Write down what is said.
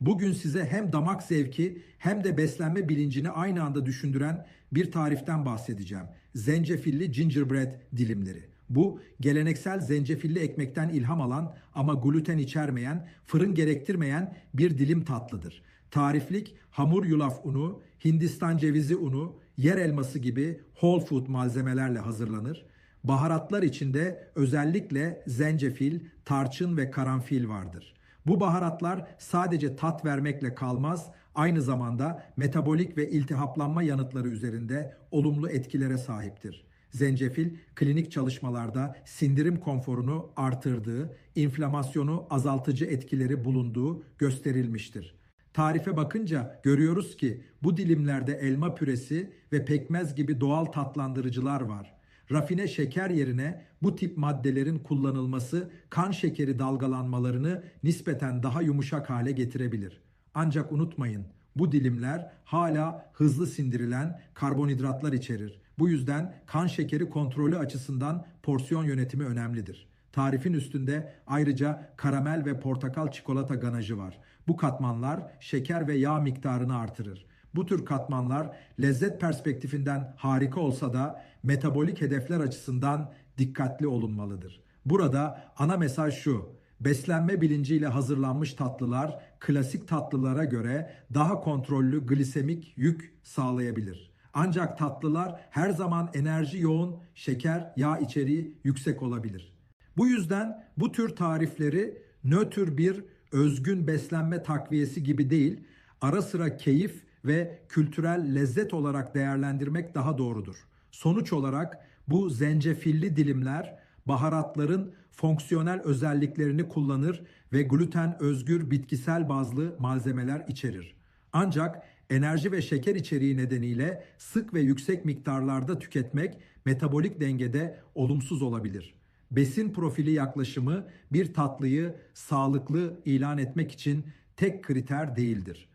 Bugün size hem damak zevki hem de beslenme bilincini aynı anda düşündüren bir tariften bahsedeceğim. Zencefilli gingerbread dilimleri. Bu geleneksel zencefilli ekmekten ilham alan ama gluten içermeyen, fırın gerektirmeyen bir dilim tatlıdır. Tariflik hamur yulaf unu, Hindistan cevizi unu, yer elması gibi whole food malzemelerle hazırlanır. Baharatlar içinde özellikle zencefil, tarçın ve karanfil vardır. Bu baharatlar sadece tat vermekle kalmaz, aynı zamanda metabolik ve iltihaplanma yanıtları üzerinde olumlu etkilere sahiptir. Zencefil klinik çalışmalarda sindirim konforunu artırdığı, inflamasyonu azaltıcı etkileri bulunduğu gösterilmiştir. Tarife bakınca görüyoruz ki bu dilimlerde elma püresi ve pekmez gibi doğal tatlandırıcılar var. Rafine şeker yerine bu tip maddelerin kullanılması kan şekeri dalgalanmalarını nispeten daha yumuşak hale getirebilir. Ancak unutmayın bu dilimler hala hızlı sindirilen karbonhidratlar içerir. Bu yüzden kan şekeri kontrolü açısından porsiyon yönetimi önemlidir. Tarifin üstünde ayrıca karamel ve portakal çikolata ganajı var. Bu katmanlar şeker ve yağ miktarını artırır. Bu tür katmanlar lezzet perspektifinden harika olsa da metabolik hedefler açısından dikkatli olunmalıdır. Burada ana mesaj şu. Beslenme bilinciyle hazırlanmış tatlılar klasik tatlılara göre daha kontrollü glisemik yük sağlayabilir. Ancak tatlılar her zaman enerji yoğun, şeker, yağ içeriği yüksek olabilir. Bu yüzden bu tür tarifleri nötr bir özgün beslenme takviyesi gibi değil, ara sıra keyif ve kültürel lezzet olarak değerlendirmek daha doğrudur. Sonuç olarak bu zencefilli dilimler baharatların fonksiyonel özelliklerini kullanır ve gluten özgür bitkisel bazlı malzemeler içerir. Ancak enerji ve şeker içeriği nedeniyle sık ve yüksek miktarlarda tüketmek metabolik dengede olumsuz olabilir. Besin profili yaklaşımı bir tatlıyı sağlıklı ilan etmek için tek kriter değildir.